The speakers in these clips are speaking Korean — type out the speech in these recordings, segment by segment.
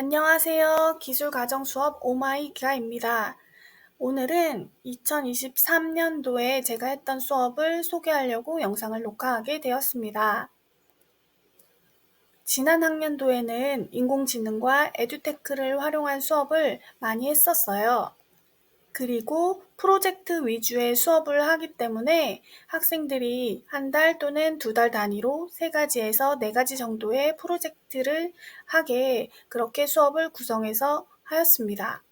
안녕하세요. 기술가정 수업 오마이 기아입니다. 오늘은 2023년도에 제가 했던 수업을 소개하려고 영상을 녹화하게 되었습니다. 지난 학년도에는 인공지능과 에듀테크를 활용한 수업을 많이 했었어요. 그리고 프로젝트 위주의 수업을 하기 때문에 학생들이 한 달 또는 두 달 단위로 세 가지에서 네 가지 정도의 프로젝트를 하게 그렇게 수업을 구성해서 하였습니다.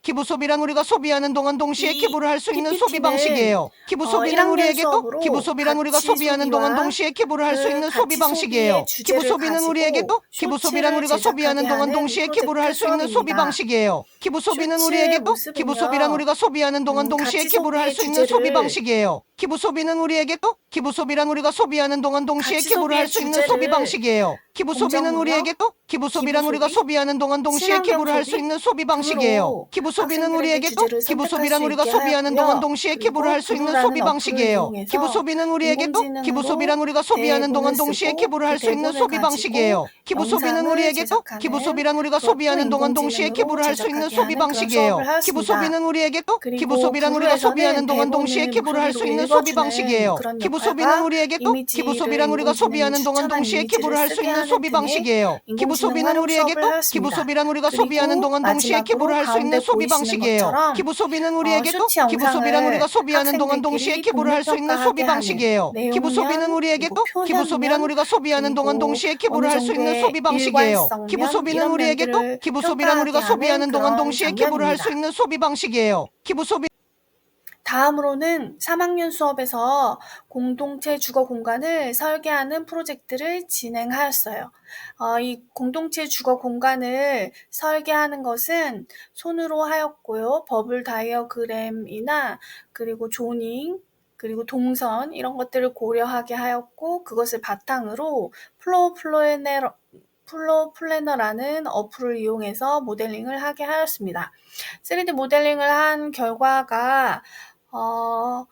어? 기부 소비란 우리가 소비하는 동안 동시에 이 기부를 할 수 있는 PPT 소비 는 방식이에요. 기부 어, 소비란 1학년 우리에게 또 수업으로 기부 소비란 우리가 소비하는 동안 소비와 동시에 기부를 할수그 있는 소비 방식이에요. 소비의 기부 주제를 소비는 가지고 우리에게 또 기부 소비란 쇼츠를 우리가 소비하는 제작하게 동안 하는 동시에 기부를 할 수 있는 프로젝트 소비 수업입니다. 방식이에요. 기부 소비는 쇼츠의 우리에게 또 모습은요. 기부 소비란 우리가 소비하는 동안 음, 동시에 기부를 할 소비의 수 있는 소비 주제를 방식이에요. 기부 소비는 우리에게 또 기부 소비란 우리가 소비하는 동안 동시에 기부를 할 소비의 수 있는 소비 주제를 방식이에요. 기부 소비는 공정무역, 우리에게 또 기부 소비란 기부 우리가 소비, 소비하는 동안 동시에 친환경 기부를 할 수 소비 있는 소비 방식이에요. 기부 소비는 학생들에게 우리에게 또 기부 선택할 소비란 수 우리가 있게 소비하는 하였고요. 동안 동시에 기부를 할 수 있는 소비 방식이에요. 기부 소비는 우리에게 또 인공지능으로 기부 소비란 우리가 소비하는 동안 대본을 동시에 쓰고 기부를 할그수 있는 대본을 소비 가지고 방식이에요. 기부 소비는 영상을 우리에게 또 제작하는 기부 소비란 우리가 그것도 소비하는 동안 동시에 기부를 할 수 있는 소비 방식이에요. 기부 소비는 우리에게 또 그리고 기부 소비란 우리가 소비하는 동안 동시에 대본을 기부를 할 수 있는 소비 방식이에요. 그런 기부 역할과 소비는 우리에게 또 이미지를 기부 소비란 우리가 소비하는 동안 동시에 기부를 할수 이미지를 있는 소비 방식이에요. 기부 소비는 우리에게 또. 기부 소비란 우리가 소비하는 동안 동시에 기부를 할 수 있는 소비 방식이에요. 기부 소비는 우리에게 또 기부 소비란 우리가 소비하는 동안 동시에 기부를 할 수 있는 소비 방식이에요. 기부 소비는 우리에게 또 기부 소비란 우리가 소비하는 동안 동시에 기부를 할 수 있는 소비 방식이에요. 기부 소비는 우리에게 또 기부 소비란 우리가 소비하는 하는 동안 동시에 기부를 할 수. 있는 소비 방식이에요. 기부 소비 다음으로는 3학년 수업에서 공동체 주거 공간을 설계하는 프로젝트를 진행하였어요. 어, 이 공동체 주거 공간을 설계하는 것은 손으로 하였고요. 버블 다이어그램이나 그리고 조닝, 그리고 동선 이런 것들을 고려하게 하였고 그것을 바탕으로 플로우 플래너 플로우 플래너라는 어플을 이용해서 모델링을 하게 하였습니다. 3D 모델링을 한 결과가 어,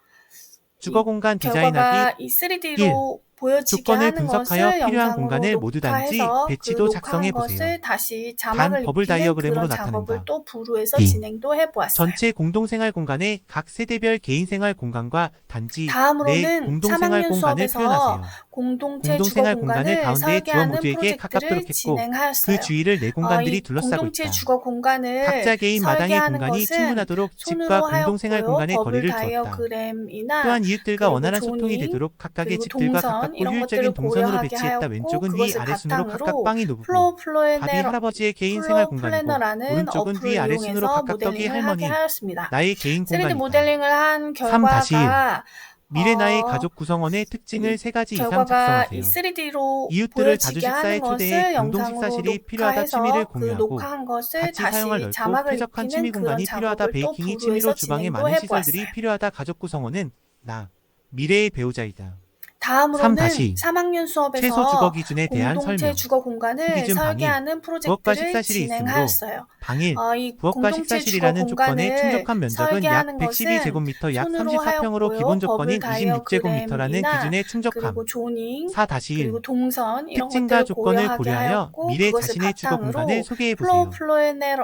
주거 공간 디자인하기 이 3D로 보여지게 조건을 하는 분석하여 것을 필요한 공간을 모두 단지 배치도 그 작성해 보세요. 다시 단 버블 다이어그램으로 나타낸다. 또 부루에서 이. 진행도 해보았어요. 전체 공동생활 공간의 각 세대별 개인생활 공간과 단지 내 다음으로는 공동생활 3학년 공간을 수업에서 표현하세요. 공동체 공동생활 주거 공간을 공간을 가운데에 주어 설계하는 모두에게 가깝도록 프로젝트를 했고 진행하였어요. 그 주위를 내 공간들이 어, 이 둘러싸고 공동체 있다. 주거 공간을 각자 개인 마당의 설계하는 공간이 것은 충분하도록 손으로 집과 공동생활 하였고요. 공간의 버블 거리를 두었다. 다이어그램이나 또한 이웃들과 그리고 원활한 소통이 조닝, 되도록 각각의 그리고 집들과 동선 가깝고 이런 것들을 동선으로 고려하게 배치했다. 하였고 왼쪽은 위 그것을 아래 순으로 바탕으로 각각 빵이 높고 플로우 할아버지의 개인 생활 플로우 공간이고 플래너라는 오른쪽은 어플을 위 아래 순으로 이용해서 각각 떡이 모델링을 할머니 하게 하였습니다. 나의 개인 3D 공간이다. 모델링을 한삼 다시 일. 결과가 미래 나의 어, 가족 구성원의 특징을 세 가지 이상 결과가 작성하세요. 이 3D로 이웃들을 자주 보여지게 식사에 하는 초대해 것을 공동 영상으로 식사실이 필요하다 녹화해서 취미를 그 공유하고 녹화한 것을 같이 다시 사용할 넓고 자막을 쾌적한 취미 입히는 공간이 필요하다. 작업을 또 베이킹이 부루에서 취미로 주방에 진행도 많은. 시설들이 필요하다. 가족 구성원은 나 미래의 배우자이다. 다음으로는 다시. 3학년 수업에서 최소 주거 기준에 대한 공동체 설명. 주거 공간을 기준 방일. 설계하는 부엌과 프로젝트를 식사실이 진행하였어요. 방일 어, 이 부엌과 공동체 식사실이라는 조건의 공간을 충족한 면적은 약 설계하는 것은 112제곱미터 약 손으로 34평으로 하였고요. 기본 조건인 버블 26제곱미터라는 다이어그램이나 기준에 충족함. 그리고 조닝 4 다시 1 그리고 동선 이런 특징과 것들을 조건을 고려하게 고려하여 하였고 미래 그것을 자신의 주거 바탕으로 공간을 소개해 플로우 보세요.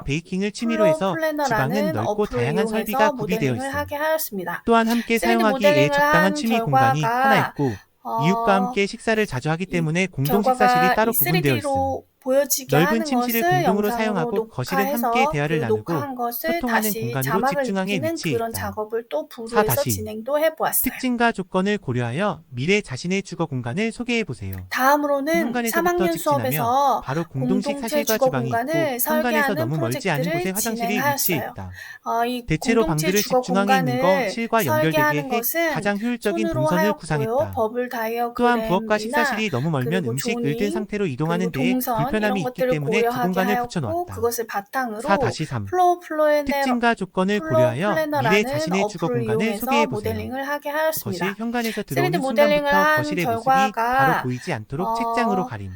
베이킹을 취미로 해서 주방은 넓고 다양한 설비가 구비되어. 하게 하였습니다. 또한 함께 3D 사용하기에 모델링을 적당한 한 취미 공간이 하나 있고 어, 이웃과 함께 식사를 자주 하기 때문에 공동 식사실이 따로 이 구분되어. 3D로 보여지게 넓은 하는 침실을 것을 공동으로 영상으로 사용하고 거실은 녹화해서 함께 대화를 그 나누고 녹화한 것을 소통하는 다시 공간으로 자막을 집중하게 입히는 위치해 그런 있다. 작업을 또사 부루에서 다시. 진행도 해보았어요. 특징과 조건을 고려하여 미래 자신의 주거 공간을 소개해 보세요. 다음으로는 현관에서부터 3학년 직진하면 수업에서 바로 공동식 공동체 사실과 주거 주방이 있고 공간을 현관에서 설계하는 너무 멀지 않은 곳에 프로젝트를 화장실이 위치해 진행하였어요. 있다. 어, 이 대체로 공동체 방들을 주거 집중항에 있는 거 공간을 실과 연결되게 설계하는 해 것은 가장 효율적인 손으로 동선을 하였고요. 구상했다. 버블 또한 부엌과 식사실이 너무 멀면 그리고 음식 조닝, 을든 상태로 이동하는 그리고 데에 동선 불편함이 있기 때문에 공간에 하였고 붙여놓았다. 그것을 바탕으로 4 다시 3 플로우 플래너 특징과 조건을 고려하여 미래 자신의 주거 공간을 이용해서 소개해 보세요. 모델링을 하게 하였습니다. 거실 현관에서 3D 들어오는 순간부터 한 거실의 모습이 바로 보이지 않도록 어, 책장으로 가림.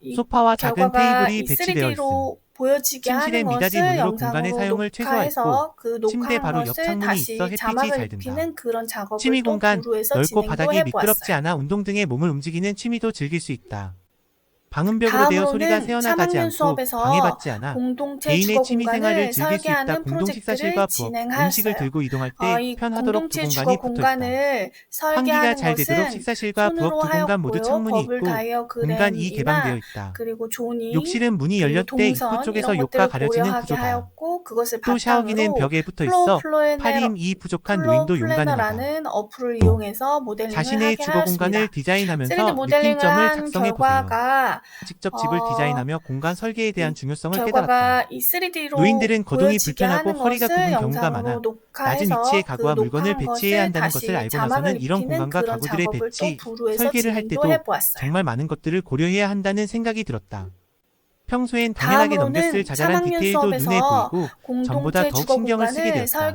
이 소파와 작은 테이블이 이 배치되어 있음. 3D로 보여지게 침실의 미닫이 문으로 공간의 사용을 최소화했고 그 침대 바로 옆 창문이 있어 햇빛이 잘 든다. 그런 작업을 취미 또 공간 넓고 바닥이 해보았어요. 미끄럽지 않아 운동 등의 몸을 움직이는 취미도 즐길 수 있다. 방음벽으로 되어 소리가 새어나가지 3학년 않고 방해받지 않아 공동체 개인의 주거 취미 생활을 공간을 즐길 수 있다. 공동 식사실과 부엌, 음식을. 들고 이동할 때 어, 이 편하도록 두 공간이 붙어 있다. 공간을 환기가 잘 되도록 식사실과 부엌 두 공간 모두. 창문이 있고 공간 2 개방되어 있다. 그리고 조닝, 욕실은 문이 때 입구 쪽에서 것들을 가려지는 구조다. 또 샤워기는 벽에 붙어 플로우 있어 플래너라- 8인 2 부족한 노인도 용가능하다. 자신의 주거 공간을. 디자인하면서 3D 모델링을 느낌점을 한 작성해 보세요. 직접 집을 어, 디자인하며 공간 설계에 대한 중요성을 깨달았다. 결과가 이 3D로 노인들은 거동이 불편하고 허리가 굽은 경우가 많아. 낮은 위치에 그 가구와 물건을 녹화한 배치해야 한다는 것을 알고 나서는 이런 공간과 가구들의 배치, 설계를 할 때도 해보았어요. 정말 많은 것들을 고려해야 한다는 생각이 들었다. 평소엔 당연하게 넘겼을 자잘한 3학년 디테일도 눈에 보이고 전보다 더욱 신경을 쓰게 되었다.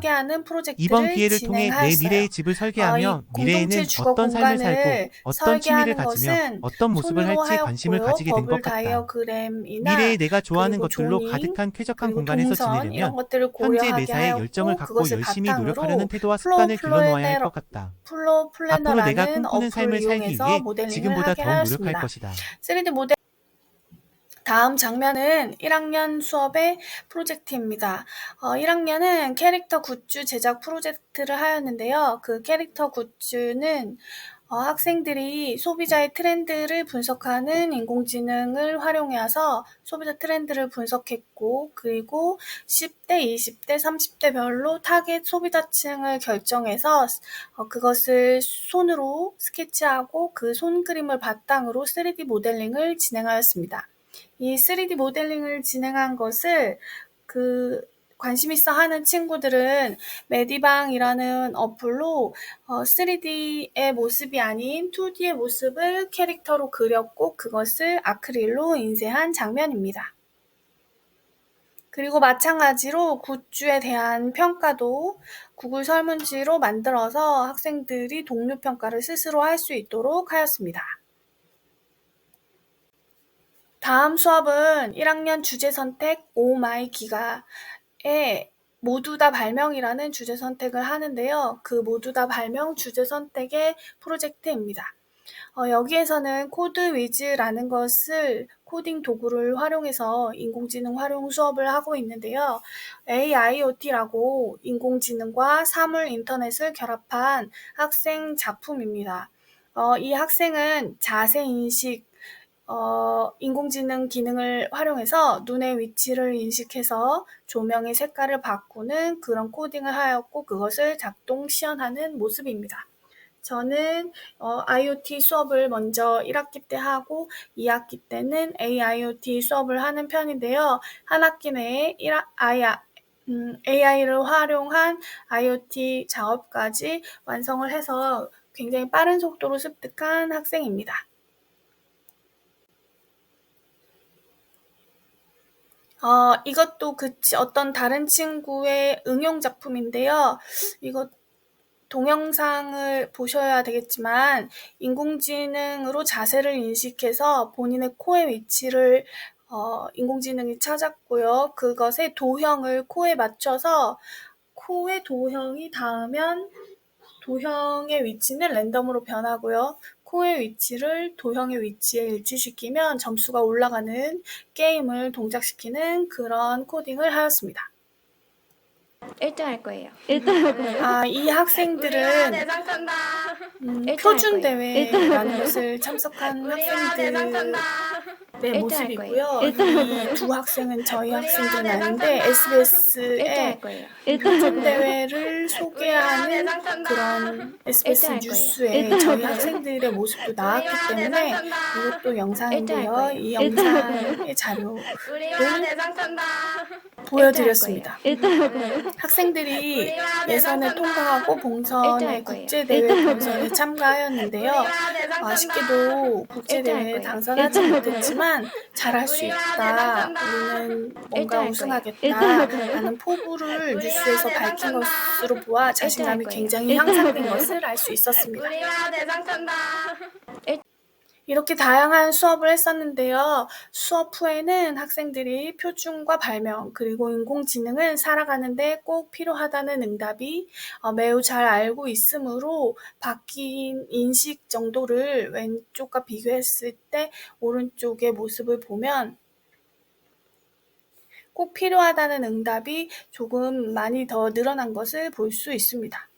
이번 기회를 통해 내. 미래의 집을 설계하며 어, 이 미래에는 어떤 삶을 살고 어떤 취미를 가지며 어떤 모습을 할지 관심을. 가지게 된 것 같다. 미래에 내가 좋아하는 것들로 조닝, 가득한 쾌적한 공간에서 지내려면 현재 매사에 열정을 갖고 열심히 노력하려는 태도와 습관을 길러놓아야 할 것 같다. 앞으로 내가 꿈꾸는 삶을 살기 위해 지금보다 더욱 노력할. 것이다. 3D 모델 다음 장면은 1학년 수업의 프로젝트입니다. 어, 1학년은 캐릭터 굿즈 제작 프로젝트를 하였는데요. 그 캐릭터 굿즈는 어, 학생들이 소비자의 트렌드를 분석하는 인공지능을 활용해서 소비자 트렌드를 분석했고, 그리고 10대, 20대, 30대별로 타겟 소비자층을 결정해서 어, 그것을 손으로 스케치하고 그 손 그림을 바탕으로 3D 모델링을 진행하였습니다. 이 3D 모델링을 진행한 것을 그 관심 있어 하는 친구들은 메디방이라는 어플로 어, 3D의 모습이 아닌 2D의 모습을 캐릭터로 그렸고 그것을 아크릴로 인쇄한 장면입니다. 그리고 마찬가지로 굿즈에 대한 평가도 구글 설문지로 만들어서 학생들이 동료 평가를 스스로 할 수 있도록 하였습니다. 다음 수업은 1학년 주제 선택 오 마이 기가에 모두 다 발명이라는 주제 선택을 하는데요. 그 모두 다 발명 주제 선택의 프로젝트입니다. 어, 여기에서는 코드 위즈라는 것을 코딩 도구를 활용해서 인공지능 활용 수업을 하고 있는데요. AIoT라고 인공지능과 사물 인터넷을 결합한 학생 작품입니다. 어, 이 학생은 자세 인식, 어, 인공지능 기능을 활용해서 눈의 위치를 인식해서 조명의 색깔을 바꾸는 그런 코딩을 하였고 그것을 작동 시연하는 모습입니다. 저는 어, IoT 수업을 먼저 1학기 때 하고 2학기 때는 AIoT 수업을 하는 편인데요. 한 학기 내에 1학, 아야, 음, AI를 활용한 IoT 작업까지 완성을 해서 굉장히 빠른 속도로 습득한 학생입니다. 어, 이것도 그 치- 어떤 다른 친구의 응용 작품인데요. 이것 동영상을 보셔야 되겠지만 인공지능으로 자세를 인식해서 본인의 코의 위치를 어, 인공지능이 찾았고요. 그것의 도형을 코에 맞춰서 코의 도형이 닿으면 도형의 위치는 랜덤으로 변하고요. 코의 위치를 도형의 위치에 일치시키면 점수가 올라가는 게임을 동작시키는 그런 코딩을 하였습니다. 1등 할 거예요. 아, 이 학생들은 음, 일등 표준 할 거예요. 대회라는 것을 참석한 학생들 의 모습이고요. 이두 학생은 저희 학생들은 아닌데 1등 SBS에 할 거예요. 표준 대회를 소개하는 그런 SBS 뉴스에 저희 학생들의 모습도 나왔기 때문에 이것도 영상인데요. 이 영상의 자료를 할 보여드렸습니다. 거예요. 학생들이 예선을 통과하고 봉선의. 국제대회 본선에 참가하였는데요. 아쉽게도 국제대회에. 당선하지 못했지만 잘할 수 있다. 우리는 뭔가 우승하겠다. 라는 포부를 뉴스에서 밝힌 것으로 보아 자신감이. 굉장히 향상된 것을 알 수 있었습니다. 이렇게 다양한 수업을 했었는데요. 수업 후에는 학생들이 표준과 발명, 그리고 인공지능은 살아가는데 꼭 필요하다는 응답이 어, 매우 잘 알고 있으므로 바뀐 인식 정도를 왼쪽과 비교했을 때 오른쪽의 모습을 보면 꼭 필요하다는 응답이 조금 많이 더 늘어난 것을 볼 수 있습니다.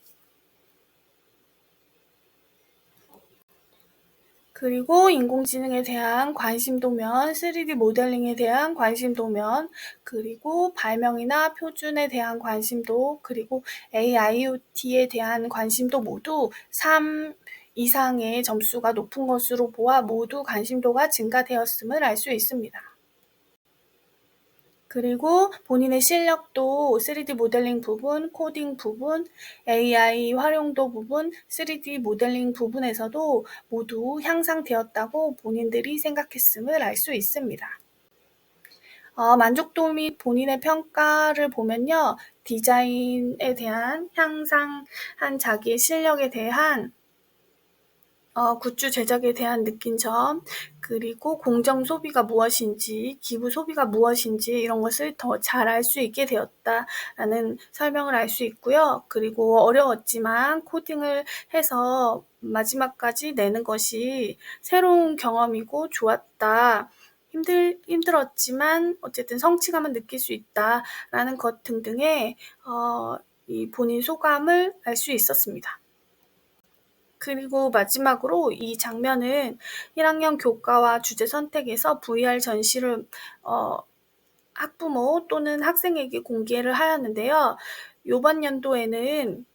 그리고 인공지능에 대한 관심도면, 3D 모델링에 대한 관심도면, 그리고 발명이나 표준에 대한 관심도, 그리고 AIoT에 대한 관심도 모두 3 이상의 점수가 높은 것으로 보아 모두 관심도가 증가되었음을 알 수 있습니다. 그리고 본인의 실력도 3D 모델링 부분, 코딩 부분, AI 활용도 부분, 3D 모델링 부분에서도 모두 향상되었다고 본인들이 생각했음을 알 수 있습니다. 어, 만족도 및 본인의 평가를 보면요. 디자인에 대한 향상한 자기의 실력에 대한 어, 굿즈 제작에 대한 느낀 점, 그리고 공정 소비가 무엇인지, 기부 소비가 무엇인지 이런 것을 더 잘 알 수 있게 되었다라는 설명을 알 수 있고요. 그리고 어려웠지만 코딩을 해서 마지막까지 내는 것이 새로운 경험이고 좋았다. 힘들, 힘들었지만 어쨌든 성취감을 느낄 수 있다라는 것 등등의 어, 이 본인 소감을 알 수 있었습니다. 그리고 마지막으로 이 장면은 1학년 교과와 주제 선택에서 VR 전시를 어, 학부모 또는 학생에게 공개를 하였는데요. 요번 연도에는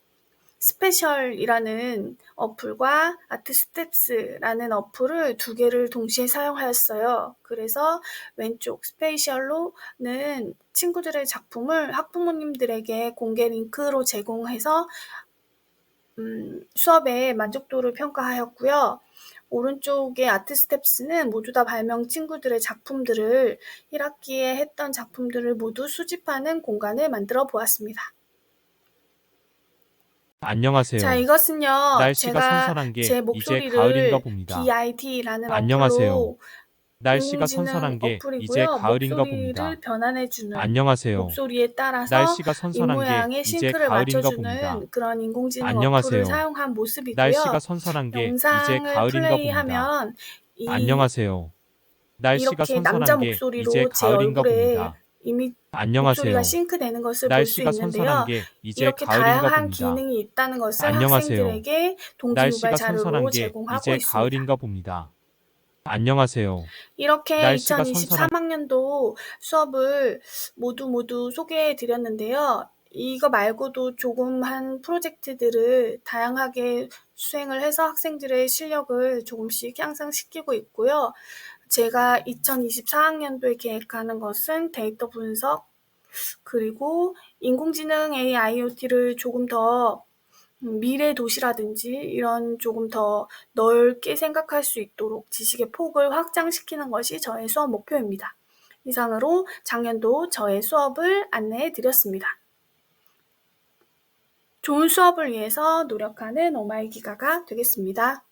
스페셜이라는 어플과 아트스텝스라는 어플을 두 개를 동시에 사용하였어요. 그래서 왼쪽 스페셜로는 친구들의 작품을 학부모님들에게 공개 링크로 제공해서 음, 수업의 만족도를 평가하였고요. 오른쪽의 아트 스텝스는 모두 다 발명 친구들의 작품들을 1학기에 했던 작품들을 모두 수집하는 공간을 만들어 보았습니다. 안녕하세요. 자, 이것은요. 날씨가 제가 선선한 게 제 이제 목소리를 가을인가 봅니다. BIT라는 안녕하세요. 어플로 날씨가 선선한 게. 이제 가을인가 봅니다. 변환해주는 안녕하세요. 목소리에 따라서 날씨가 입 선선한 게 이제 가을인가 봅니다. 그런 인공지능 안녕하세요. 사용한 모습이고요. 날씨가 선선한 게 이제 가을인가 봅니다. 안녕하세요. 날씨가 선선한 게 이제 제 가을인가 봅니다. 이미 안녕하세요. 싱크되는 것을 볼 수 있는데요. 선선한 게 이제 이렇게 가을인가 다양한 봅니다. 기능이 있다는 것을 안녕하세요. 학생들에게 동기 날씨가 유발 선선한 자료로 게 제공하고 있습니다. 가을인가 봅니다. 안녕하세요. 이렇게 날씨가 2023학년도 수업을 모두 모두 소개해 드렸는데요. 이거 말고도 조금 한 프로젝트들을 다양하게 수행을 해서 학생들의 실력을 조금씩 향상시키고 있고요. 제가 2024학년도에 계획하는 것은 데이터 분석, 그리고 인공지능 AIoT를 조금 더 음, 미래 도시라든지 이런 조금 더 넓게 생각할 수 있도록 지식의 폭을 확장시키는 것이 저의 수업 목표입니다. 이상으로 작년도 저의 수업을 안내해 드렸습니다. 좋은 수업을 위해서 노력하는 오마이 기가가 되겠습니다.